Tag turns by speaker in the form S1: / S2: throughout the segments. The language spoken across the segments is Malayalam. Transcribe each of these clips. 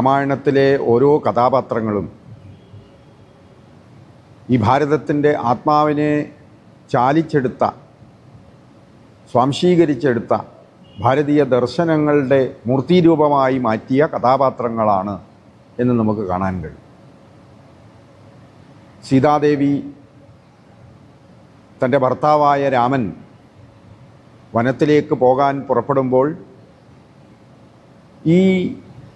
S1: രാമായണത്തിലെ ഓരോ കഥാപാത്രങ്ങളും ഈ ഭാരതത്തിന്റെ ആത്മാവിനെ ചാലിച്ചെടുത്ത സ്വാംശീകരിച്ചെടുത്ത ഭാരതീയ ദർശനങ്ങളുടെ മൂർത്തിരൂപമായി മാറ്റിയ കഥാപാത്രങ്ങളാണ് എന്ന് നമുക്ക് കാണാൻ കഴിയും. സീതാദേവി തന്റെ ഭർത്താവായ രാമൻ വനത്തിലേക്ക് പോകാൻ പുറപ്പെടുമ്പോൾ ഈ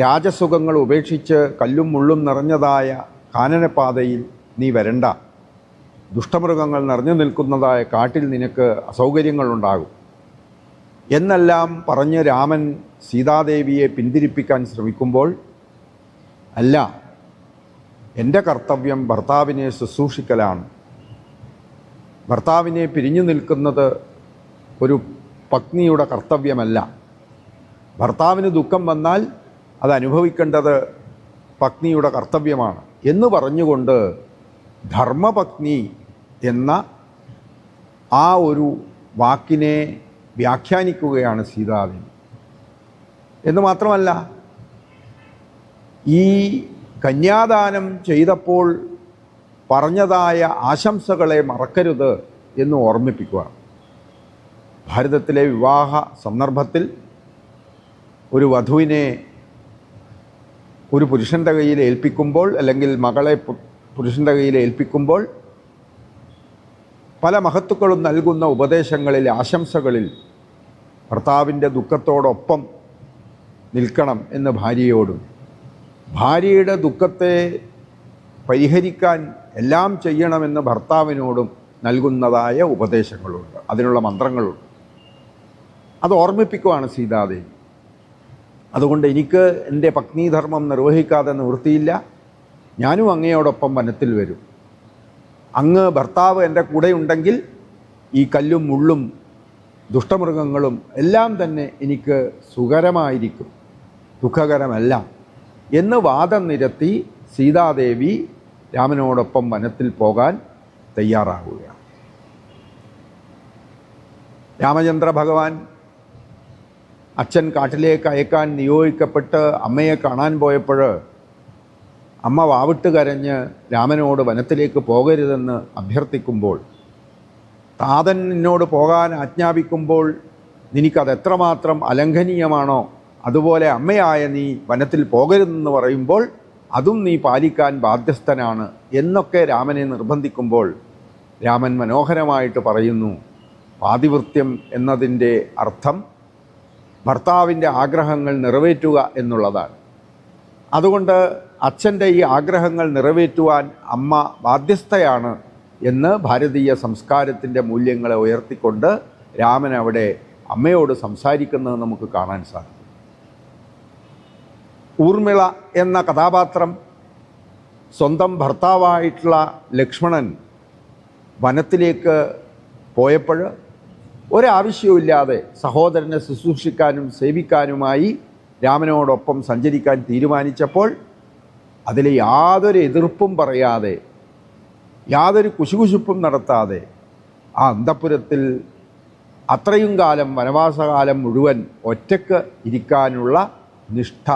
S1: രാജസുഖങ്ങൾ ഉപേക്ഷിച്ച് കല്ലും മുള്ളും നിറഞ്ഞതായ കാനനപാതയിൽ നീ വരണ്ട. ദുഷ്ടമൃഗങ്ങൾ നിറഞ്ഞു നിൽക്കുന്നതായ കാട്ടിൽ നിനക്ക് അസൗകര്യങ്ങളുണ്ടാകും. എന്നെല്ലാം പറഞ്ഞ് രാമൻ സീതാദേവിയെ പിന്തിരിപ്പിക്കാൻ ശ്രമിക്കുമ്പോൾ അല്ല എന്റെ കർത്തവ്യം ഭർത്താവിനെ ശുശ്രൂഷിക്കലാണ്. ഭർത്താവിനെ പിരിഞ്ഞു നിൽക്കുന്നത് ഒരു പത്നിയുടെ കർത്തവ്യമല്ല. ഭർത്താവിന് ദുഃഖം വന്നാൽ അത് അനുഭവിക്കേണ്ടത് പത്നിയുടെ കർത്തവ്യമാണ് എന്ന് പറഞ്ഞുകൊണ്ട് ധർമ്മപത്നി എന്ന ആ ഒരു വാക്കിനെ വ്യാഖ്യാനിക്കുകയാണ് സീതാദേവി. എന്ന് മാത്രമല്ല ഈ കന്യാദാനം ചെയ്തപ്പോൾ പറഞ്ഞതായ ആശംസകളെ മറക്കരുത് എന്ന് ഓർമ്മിപ്പിക്കുക ഭാരതത്തിലെ വിവാഹ സന്ദർഭത്തിൽ ഒരു വധുവിനെ ഒരു പുരുഷന്റെ കയ്യിൽ ഏൽപ്പിക്കുമ്പോൾ അല്ലെങ്കിൽ മകളെ പുരുഷന്റെ കയ്യിൽ ഏൽപ്പിക്കുമ്പോൾ പല മഹത്തുക്കളും നൽകുന്ന ഉപദേശങ്ങളിൽ ആശംസകളിൽ ഭർത്താവിന്റെ ദുഃഖത്തോടൊപ്പം നിൽക്കണം എന്ന് ഭാര്യയോടും ഭാര്യയുടെ ദുഃഖത്തെ പരിഹരിക്കാൻ എല്ലാം ചെയ്യണമെന്ന് ഭർത്താവിനോടും നൽകുന്നതായ ഉപദേശങ്ങളുണ്ട്. അതിനുള്ള മന്ത്രങ്ങളുണ്ട്. അത് ഓർമ്മിപ്പിക്കുവാണ് സീതാദേവി. അതുകൊണ്ട് എനിക്ക് എന്റെ പത്നീധർമ്മം നിർവഹിക്കാതെ നിവൃത്തിയില്ല. ഞാനും അങ്ങയോടൊപ്പം വനത്തിൽ വരും. അങ്ങ് ഭർത്താവ് എന്റെ കൂടെയുണ്ടെങ്കിൽ ഈ കല്ലും മുള്ളും ദുഷ്ടമൃഗങ്ങളും എല്ലാം തന്നെ എനിക്ക് സുഖകരമായിരിക്കും. ദുഃഖകരമല്ല. എന്ന് വാദം നിരത്തി സീതാദേവി രാമനോടൊപ്പം വനത്തിൽ പോകാൻ തയ്യാറാകുകയാണ് രാമചന്ദ്ര ഭഗവാൻ അച്ഛൻ കാട്ടിലേക്ക് അയക്കാൻ നിയോഗിക്കപ്പെട്ട് അമ്മയെ കാണാൻ പോയപ്പോൾ അമ്മ വാവിട്ട് കരഞ്ഞ് രാമനോട് വനത്തിലേക്ക് പോകരുതെന്ന് അഭ്യർത്ഥിക്കുമ്പോൾ താതൻ നിന്നോട് പോകാൻ ആജ്ഞാപിക്കുമ്പോൾ നിനക്കത് എത്രമാത്രം അലംഘനീയമാണോ അതുപോലെ അമ്മയായ നീ വനത്തിൽ പോകരുതെന്ന് പറയുമ്പോൾ അതും നീ പാലിക്കാൻ ബാധ്യസ്ഥനാണ് എന്നൊക്കെ രാമനെ നിർബന്ധിക്കുമ്പോൾ രാമൻ മനോഹരമായിട്ട് പറയുന്നു. പാതിവൃത്യം എന്നതിന്റെ അർത്ഥം ഭർത്താവിന്റെ ആഗ്രഹങ്ങൾ നിറവേറ്റുക എന്നുള്ളതാണ്. അതുകൊണ്ട് അച്ഛന്റെ ഈ ആഗ്രഹങ്ങൾ നിറവേറ്റുവാൻ അമ്മ ബാധ്യസ്ഥയാണ് എന്ന് ഭാരതീയ സംസ്കാരത്തിന്റെ മൂല്യങ്ങളെ ഉയർത്തിക്കൊണ്ട് രാമൻ അവിടെ അമ്മയോട് സംസാരിക്കുന്നത് നമുക്ക് കാണാൻ സാധിക്കും. ഊർമിള എന്ന കഥാപാത്രം സ്വന്തം ഭർത്താവായിട്ടുള്ള ലക്ഷ്മണൻ വനത്തിലേക്ക് പോയപ്പോൾ ഒരാവശ്യവുമില്ലാതെ സഹോദരനെ ശുശ്രൂഷിക്കാനും സേവിക്കാനുമായി രാമനോടൊപ്പം സഞ്ചരിക്കാൻ തീരുമാനിച്ചപ്പോൾ അതിൽ യാതൊരു എതിർപ്പും പറയാതെ യാതൊരു കുശുകുശുപ്പും നടത്താതെ ആ അന്തപുരത്തിൽ അത്രയും കാലം വനവാസകാലം മുഴുവൻ ഒറ്റയ്ക്ക് ഇരിക്കാനുള്ള നിഷ്ഠ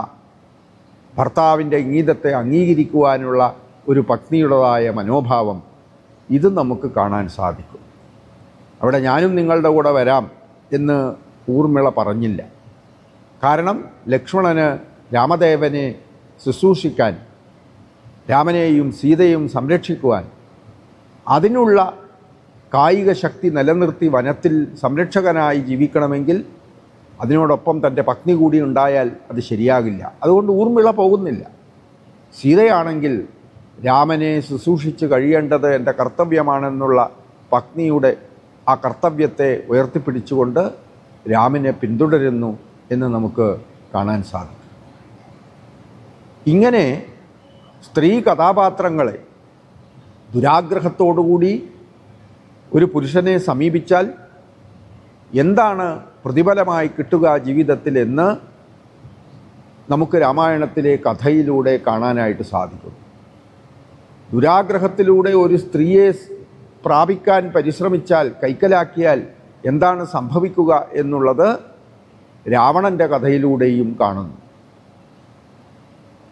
S1: ഭർത്താവിന്റെ ഇംഗീതത്തെ അംഗീകരിക്കുവാനുള്ള ഒരു പത്നിയുടേതായ മനോഭാവം ഇത് നമുക്ക് കാണാൻ സാധിക്കും. അവിടെ ഞാനും നിങ്ങളുടെ കൂടെ വരാം എന്ന് ഊർമിള പറഞ്ഞില്ല. കാരണം ലക്ഷ്മണന് രാമദേവനെ ശുശ്രൂഷിക്കാൻ രാമനെയും സീതയും സംരക്ഷിക്കുവാൻ അതിനുള്ള കായിക ശക്തി നിലനിർത്തി വനത്തിൽ സംരക്ഷകനായി ജീവിക്കണമെങ്കിൽ അതിനോടൊപ്പം തന്റെ പത്നി കൂടി ഉണ്ടായാൽ അത് ശരിയാകില്ല. അതുകൊണ്ട് ഊർമിള പോകുന്നില്ല. സീതയാണെങ്കിൽ രാമനെ ശുശ്രൂഷിച്ച് കഴിയേണ്ടത് എന്റെ കർത്തവ്യമാണെന്നുള്ള പത്നിയുടെ ആ കർത്തവ്യത്തെ ഉയർത്തിപ്പിടിച്ചുകൊണ്ട് രാമിനെ പിന്തുടരുന്നു എന്ന് നമുക്ക് കാണാൻ സാധിക്കും. ഇങ്ങനെ സ്ത്രീ കഥാപാത്രങ്ങളെ ദുരാഗ്രഹത്തോടുകൂടി ഒരു പുരുഷനെ സമീപിച്ചാൽ എന്താണ് പ്രതിഫലമായി കിട്ടുക ജീവിതത്തിൽ എന്ന് നമുക്ക് രാമായണത്തിലെ കഥയിലൂടെ കാണാനായിട്ട് സാധിക്കും. ദുരാഗ്രഹത്തിലൂടെ ഒരു സ്ത്രീയെ പ്രാപിക്കാൻ പരിശ്രമിച്ചാൽ കൈക്കലാക്കിയാൽ എന്താണ് സംഭവിക്കുക എന്നുള്ളത് രാവണന്റെ കഥയിലൂടെയും കാണുന്നു.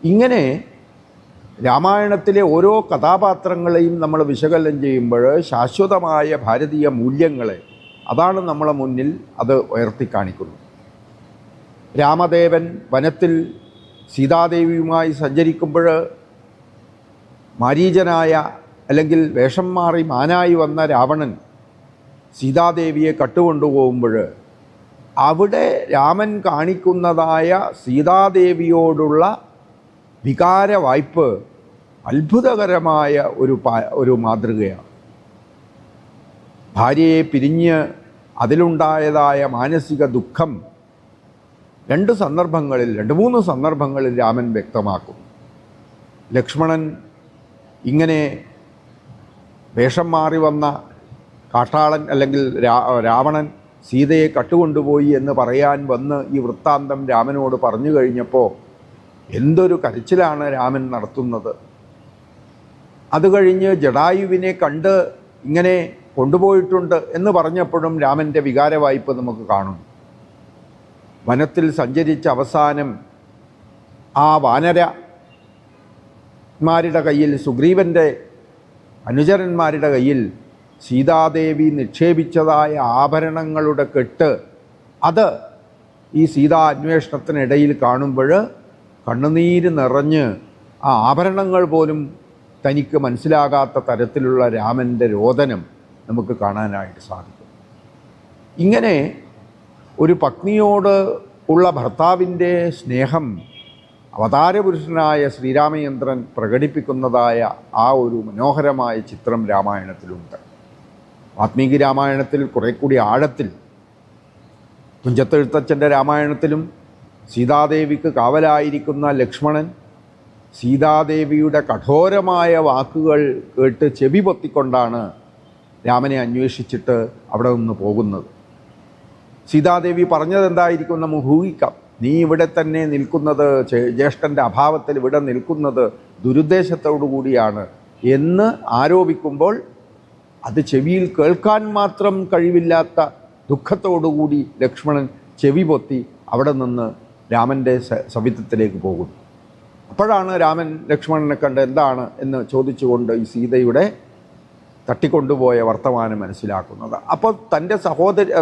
S1: ഇങ്ങനെ രാമായണത്തിലെ ഓരോ കഥാപാത്രങ്ങളെയും നമ്മൾ വിശകലനം ചെയ്യുമ്പോൾ ശാശ്വതമായ ഭാരതീയ മൂല്യങ്ങളെ അതാണ് നമ്മളെ മുന്നിൽ അത് ഉയർത്തി കാണിക്കുന്നത് രാമദേവൻ വനത്തിൽ സീതാദേവിയുമായി സഞ്ചരിക്കുമ്പോൾ മാരീചനായ അല്ലെങ്കിൽ വേഷം മാറി മാനായി വന്ന രാവണൻ സീതാദേവിയെ കട്ടുകൊണ്ടുപോകുമ്പോൾ അവിടെ രാമൻ കാണിക്കുന്നതായ സീതാദേവിയോടുള്ള വികാര വായ്പ് അത്ഭുതകരമായ ഒരു ഒരു മാതൃകയാണ്. ഭാര്യയെ പിരിഞ്ഞ് അതിലുണ്ടായതായ മാനസിക ദുഃഖം രണ്ട് സന്ദർഭങ്ങളിൽ രണ്ട് മൂന്ന് സന്ദർഭങ്ങളിൽ രാമൻ വ്യക്തമാക്കും ലക്ഷ്മണൻ ഇങ്ങനെ വേഷം മാറി വന്ന കാട്ടാളൻ അല്ലെങ്കിൽ രാവണൻ സീതയെ കട്ടുകൊണ്ടുപോയി എന്ന് പറയാൻ വന്ന് ഈ വൃത്താന്തം രാമനോട് പറഞ്ഞു കഴിഞ്ഞപ്പോൾ എന്തൊരു കരച്ചിലാണ് രാമൻ നടത്തുന്നത്. അത് കഴിഞ്ഞ് ജഡായുവിനെ കണ്ട് ഇങ്ങനെ കൊണ്ടുപോയിട്ടുണ്ട് എന്ന് പറഞ്ഞപ്പോഴും രാമന്റെ വികാരവായ്പ നമുക്ക് കാണുന്നു വനത്തിൽ സഞ്ചരിച്ച അവസാനം ആ വാനരമാരുടെ കയ്യിൽ സുഗ്രീവന്റെ അനുചരന്മാരുടെ കയ്യിൽ സീതാദേവി നിക്ഷേപിച്ചതായ ആഭരണങ്ങളുടെ കെട്ട് അത് ഈ സീതാ അന്വേഷണത്തിനിടയിൽ കാണുമ്പോൾ കണ്ണുനീര് നിറഞ്ഞ് ആ ആഭരണങ്ങൾ പോലും തനിക്ക് മനസ്സിലാകാത്ത തരത്തിലുള്ള രാമന്റെ രോദനം നമുക്ക് കാണാനായിട്ട് സാധിക്കും. ഇങ്ങനെ ഒരു പത്നിയോട് ഉള്ള ഭർത്താവിന്റെ സ്നേഹം അവതാരപുരുഷനായ ശ്രീരാമചന്ദ്രൻ പ്രകടിപ്പിക്കുന്നതായ ആ ഒരു മനോഹരമായ ചിത്രം രാമായണത്തിലുണ്ട്. വാത്മീകി രാമായണത്തിൽ കുറേ കൂടി ആഴത്തിൽ തുഞ്ചത്തെഴുത്തച്ഛന്റെ രാമായണത്തിലും സീതാദേവിക്ക് കാവലായിരിക്കുന്ന ലക്ഷ്മണൻ സീതാദേവിയുടെ കഠോരമായ വാക്കുകൾ കേട്ട് ചെവി പൊത്തിക്കൊണ്ടാണ് രാമനെ അന്വേഷിച്ചിട്ട് അവിടെ നിന്ന് പോകുന്നത്. സീതാദേവി പറഞ്ഞതെന്തായിരിക്കും നമുക്ക് ഊഹിക്കാം. നീ ഇവിടെ തന്നെ നിൽക്കുന്നത് ജ്യേഷ്ഠന്റെ അഭാവത്തിൽ ഇവിടെ നിൽക്കുന്നത് ദുരുദ്ദേശത്തോടു കൂടിയാണ് എന്ന് ആരോപിക്കുമ്പോൾ അത് ചെവിയിൽ കേൾക്കാൻ മാത്രം കഴിവില്ലാത്ത ദുഃഖത്തോടുകൂടി ലക്ഷ്മണൻ ചെവി പൊത്തി അവിടെ നിന്ന് രാമന്റെ സവിധത്തിലേക്ക് പോകുന്നു. അപ്പോഴാണ് രാമൻ ലക്ഷ്മണനെ കണ്ട് എന്താണ് എന്ന് ചോദിച്ചുകൊണ്ട് ഈ സീതയുടെ തട്ടിക്കൊണ്ടുപോയ വർത്തമാനം മനസ്സിലാക്കുന്നത്. അപ്പോൾ തന്റെ സഹോദര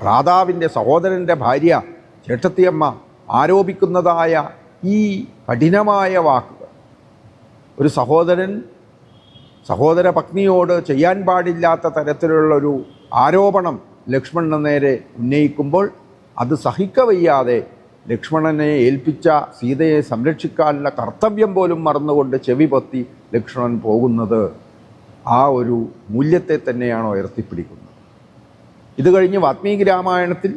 S1: ഭ്രാതാവിന്റെ സഹോദരന്റെ ഭാര്യ ചേട്ടത്തിയമ്മ ആരോപിക്കുന്നതായ ഈ കഠിനമായ വാക്കുകൾ. ഒരു സഹോദരൻ സഹോദര പത്നിയോട് ചെയ്യാൻ പാടില്ലാത്ത തരത്തിലുള്ളൊരു ആരോപണം ലക്ഷ്മണന് നേരെ ഉന്നയിക്കുമ്പോൾ അത് സഹിക്കവയ്യാതെ ലക്ഷ്മണനെ ഏൽപ്പിച്ച സീതയെ സംരക്ഷിക്കാനുള്ള കർത്തവ്യം പോലും മറന്നുകൊണ്ട് ചെവി പൊത്തി ലക്ഷ്മണൻ പോകുന്നത് ആ ഒരു മൂല്യത്തെ തന്നെയാണ് ഉയർത്തിപ്പിടിക്കുന്നത്. ഇത് കഴിഞ്ഞ് വാത്മീകി രാമായണത്തിൽ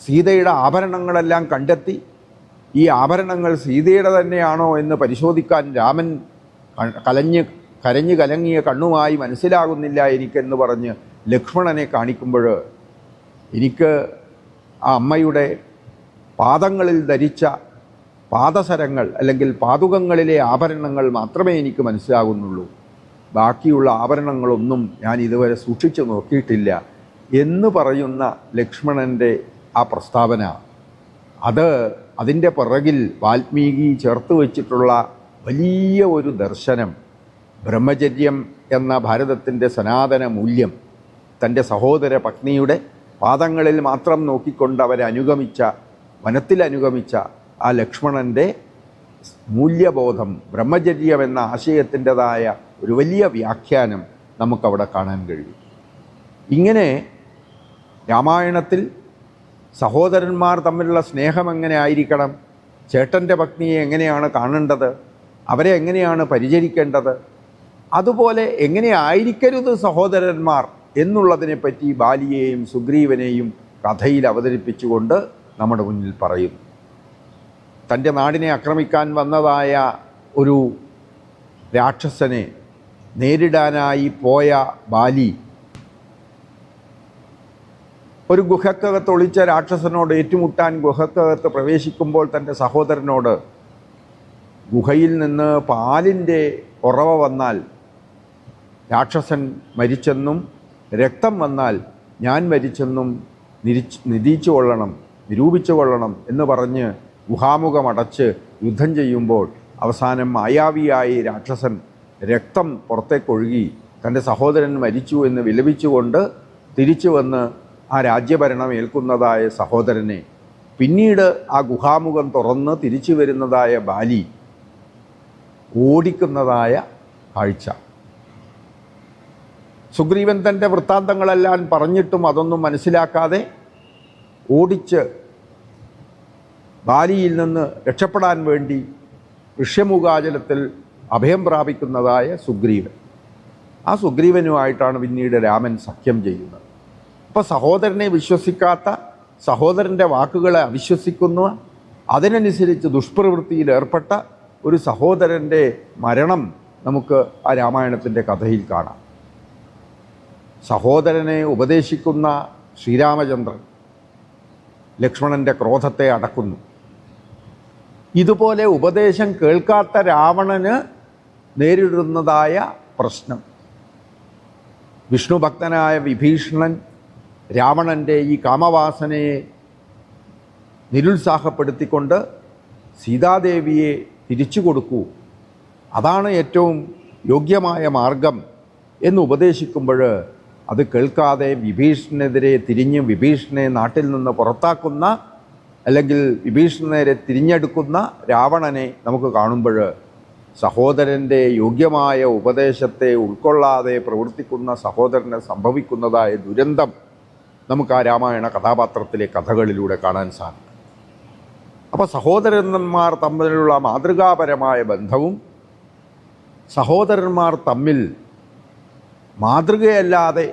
S1: സീതയുടെ ആഭരണങ്ങളെല്ലാം കണ്ടെത്തി ഈ ആഭരണങ്ങൾ സീതയുടെ തന്നെയാണോ എന്ന് പരിശോധിക്കാൻ രാമൻ കലഞ്ഞ് കരഞ്ഞു കലങ്ങിയ കണ്ണുമായി മനസ്സിലാകുന്നില്ല എനിക്കെന്ന് പറഞ്ഞ് ലക്ഷ്മണനെ കാണിക്കുമ്പോൾ എനിക്ക് ആ അമ്മയുടെ പാദങ്ങളിൽ ധരിച്ച പാദസരങ്ങൾ അല്ലെങ്കിൽ പാതുകങ്ങളിലെ ആഭരണങ്ങൾ മാത്രമേ എനിക്ക് മനസ്സിലാകുന്നുള്ളൂ. ബാക്കിയുള്ള ആഭരണങ്ങളൊന്നും ഞാൻ ഇതുവരെ സൂക്ഷിച്ചു നോക്കിയിട്ടില്ല എന്ന് പറയുന്ന ലക്ഷ്മണന്റെ ആ പ്രസ്താവന. അത് അതിന്റെ പിറകിൽ വാൽമീകി ചേർത്ത് വച്ചിട്ടുള്ള വലിയ ഒരു ദർശനം ബ്രഹ്മചര്യം എന്ന ഭാരതത്തിന്റെ സനാതന മൂല്യം. തന്റെ സഹോദര പത്നിയുടെ പാദങ്ങളിൽ മാത്രം നോക്കിക്കൊണ്ട് അവരെ അനുഗമിച്ച വനത്തിൽ അനുഗമിച്ച ആ ലക്ഷ്മണന്റെ മൂല്യബോധം ബ്രഹ്മചര്യം എന്ന ആശയത്തിന്റെതായ ഒരു വലിയ വ്യാഖ്യാനം നമുക്കവിടെ കാണാൻ കഴിയും. ഇങ്ങനെ രാമായണത്തിൽ സഹോദരന്മാർ തമ്മിലുള്ള സ്നേഹം എങ്ങനെ ആയിരിക്കണം? ചേട്ടന്റെ പത്നിയെ എങ്ങനെയാണ് കാണേണ്ടത്? അവരെ എങ്ങനെയാണ് പരിചരിക്കേണ്ടത്? അതുപോലെ എങ്ങനെ ആയിരിക്കരുത് സഹോദരന്മാർ എന്നുള്ളതിനെപ്പറ്റി ബാലിയെയും സുഗ്രീവനെയും കഥയിൽ അവതരിപ്പിച്ചുകൊണ്ട് നമ്മുടെ മുന്നിൽ പറയുന്നു. തന്റെ നാടിനെ ആക്രമിക്കാൻ വന്നതായ ഒരു രാക്ഷസനെ നേരിടാനായി പോയ ബാലി ഒരു ഗുഹക്കകത്ത് ഒളിച്ച രാക്ഷസനോട് ഏറ്റുമുട്ടാൻ ഗുഹക്കകത്ത് പ്രവേശിക്കുമ്പോൾ തന്റെ സഹോദരനോട് ഗുഹയിൽ നിന്ന് പാലിന്റെ ഉറവ വന്നാൽ രാക്ഷസൻ മരിച്ചെന്നും രക്തം വന്നാൽ ഞാൻ മരിച്ചെന്നും നിരിച്ച് നിരീച്ചു കൊള്ളണം നിരൂപിച്ചു കൊള്ളണം എന്ന് പറഞ്ഞ് ഗുഹാമുഖമടച്ച് യുദ്ധം ചെയ്യുമ്പോൾ അവസാനം മായാവിയായി രാക്ഷസൻ രക്തം പുറത്തേക്കൊഴുകി തന്റെ സഹോദരൻ മരിച്ചു എന്ന് വിലപിച്ചുകൊണ്ട് തിരിച്ചു വന്ന് ആ രാജ്യഭരണം ഏൽക്കുന്നതായ സഹോദരനെ പിന്നീട് ആ ഗുഹാമുഖം തുറന്ന് തിരിച്ചു വരുന്നതായ ബാലി ഓടിക്കുന്നതായ കാഴ്ച. സുഗ്രീവൻ തന്റെ വൃത്താന്തങ്ങളെല്ലാം പറഞ്ഞിട്ടും അതൊന്നും മനസ്സിലാക്കാതെ ഓടിച്ച് ബാലിയിൽ നിന്ന് രക്ഷപ്പെടാൻ വേണ്ടി ഋഷ്യമുഖാചലത്തിൽ അഭയം പ്രാപിക്കുന്നതായ സുഗ്രീവൻ. ആ സുഗ്രീവനുമായിട്ടാണ് പിന്നീട് രാമൻ സഖ്യം ചെയ്യുന്നത്. അപ്പോൾ സഹോദരനെ വിശ്വസിക്കാത്ത സഹോദരന്റെ വാക്കുകളെ അവിശ്വസിക്കുന്ന അതിനനുസരിച്ച് ദുഷ്പ്രവൃത്തിയിൽ ഏർപ്പെട്ട ഒരു സഹോദരന്റെ മരണം നമുക്ക് ആ രാമായണത്തിന്റെ കഥയിൽ കാണാം. സഹോദരനെ ഉപദേശിക്കുന്ന ശ്രീരാമചന്ദ്രൻ ലക്ഷ്മണന്റെ ക്രോധത്തെ അടക്കുന്നു. ഇതുപോലെ ഉപദേശം കേൾക്കാത്ത രാവണന് നേരിടുന്നതായ പ്രശ്നം. വിഷ്ണു ഭക്തനായ വിഭീഷണൻ രാവണന്റെ ഈ കാമവാസനയെ നിരുത്സാഹപ്പെടുത്തിക്കൊണ്ട് സീതാദേവിയെ തിരിച്ചു കൊടുക്കൂ. അതാണ് ഏറ്റവും യോഗ്യമായ മാർഗം എന്ന് ഉപദേശിക്കുമ്പോൾ അത് കേൾക്കാതെ വിഭീഷണനെതിരെ തിരിഞ്ഞ് വിഭീഷണനെ നാട്ടിൽ നിന്ന് പുറത്താക്കുന്ന അല്ലെങ്കിൽ വിഭീഷണനെതിരെ തിരിഞ്ഞെടുക്കുന്ന രാവണനെ നമുക്ക് കാണുമ്പോൾ സഹോദരന്റെ യോഗ്യമായ ഉപദേശത്തെ ഉൾക്കൊള്ളാതെ പ്രവർത്തിക്കുന്ന സഹോദരന് സംഭവിക്കുന്നതായ ദുരന്തം നമുക്ക് ആ രാമായണ കഥാപാത്രത്തിലെ കഥകളിലൂടെ കാണാൻ സാധിക്കും. അപ്പോൾ സഹോദരന്മാർ തമ്മിലുള്ള മാതൃകാപരമായ ബന്ധവും സഹോദരന്മാർ തമ്മിൽ മാതൃകയല്ലാതെ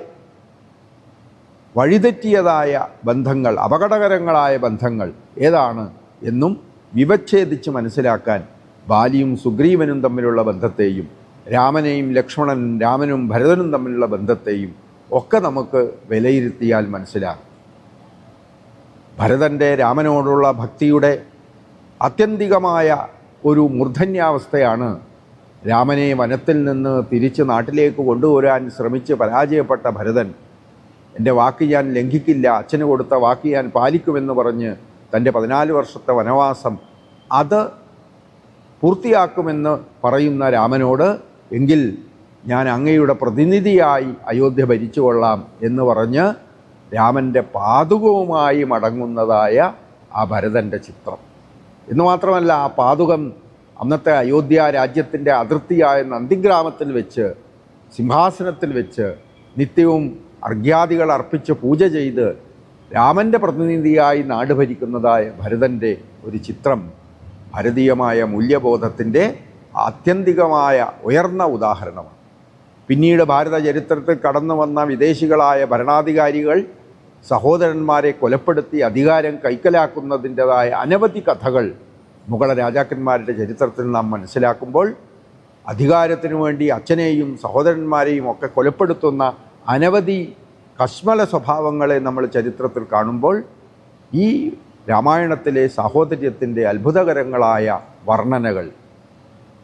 S1: വഴിതെറ്റിയതായ ബന്ധങ്ങൾ അപകടകരങ്ങളായ ബന്ധങ്ങൾ ഏതാണ് എന്നും വിവച്ഛേദിച്ച് മനസ്സിലാക്കാൻ ബാലിയും സുഗ്രീവനും തമ്മിലുള്ള ബന്ധത്തെയും രാമനെയും ലക്ഷ്മണനും രാമനും ഭരതനും തമ്മിലുള്ള ബന്ധത്തെയും ഒക്കെ നമുക്ക് വിലയിരുത്തിയാൽ മനസ്സിലാകും. ഭരതന്റെ രാമനോടുള്ള ഭക്തിയുടെ അത്യന്തികമായ ഒരു മൂർധന്യാവസ്ഥയാണ് രാമനെ വനത്തിൽ നിന്ന് തിരിച്ച് നാട്ടിലേക്ക് കൊണ്ടുവരാൻ ശ്രമിച്ച് പരാജയപ്പെട്ട ഭരതൻ. എന്റെ വാക്ക് ഞാൻ ലംഘിക്കില്ല അച്ഛന് കൊടുത്ത വാക്ക് ഞാൻ പാലിക്കുമെന്ന് പറഞ്ഞ് തന്റെ പതിനാല് വർഷത്തെ വനവാസം അത് പൂർത്തിയാക്കുമെന്ന് പറയുന്ന രാമനോട് എങ്കിൽ ഞാൻ അങ്ങയുടെ പ്രതിനിധിയായി അയോധ്യ ഭരിച്ചുകൊള്ളാം എന്ന് പറഞ്ഞ് രാമന്റെ പാതുകവുമായി മടങ്ങുന്നതായ ആ ഭരതന്റെ ചിത്രം. എന്ന് മാത്രമല്ല ആ പാതുകം അന്നത്തെ അയോധ്യ രാജ്യത്തിന്റെ അതിർത്തിയായ നന്ദിഗ്രാമത്തിൽ വെച്ച് സിംഹാസനത്തിൽ വെച്ച് നിത്യവും അർഘ്യാദികൾ അർപ്പിച്ച് പൂജ ചെയ്ത് രാമന്റെ പ്രതിനിധിയായി നാട് ഭരിക്കുന്നതായ ഭരതന്റെ ഒരു ചിത്രം ഭാരതീയമായ മൂല്യബോധത്തിന്റെ ആത്യന്തികമായ ഉയർന്ന ഉദാഹരണമാണ്. പിന്നീട് ഭാരത ചരിത്രത്തിൽ കടന്നു വന്ന വിദേശികളായ ഭരണാധികാരികൾ സഹോദരന്മാരെ കൊലപ്പെടുത്തി അധികാരം കൈക്കലാക്കുന്നതിന്റെതായ അനവധി കഥകൾ മുഗള രാജാക്കന്മാരുടെ ചരിത്രത്തിൽ നാം മനസ്സിലാക്കുമ്പോൾ അധികാരത്തിനു വേണ്ടി അച്ഛനെയും സഹോദരന്മാരെയും ഒക്കെ കൊലപ്പെടുത്തുന്ന അനവധി കശ്മല സ്വഭാവങ്ങളെ നമ്മൾ ചരിത്രത്തിൽ കാണുമ്പോൾ ഈ രാമായണത്തിലെ സാഹോദര്യത്തിന്റെ അത്ഭുതകരങ്ങളായ വർണനകൾ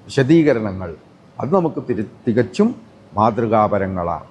S1: വിശദീകരണങ്ങൾ അത് നമുക്ക് തികച്ചും മാതൃകാപരങ്ങളാണ്.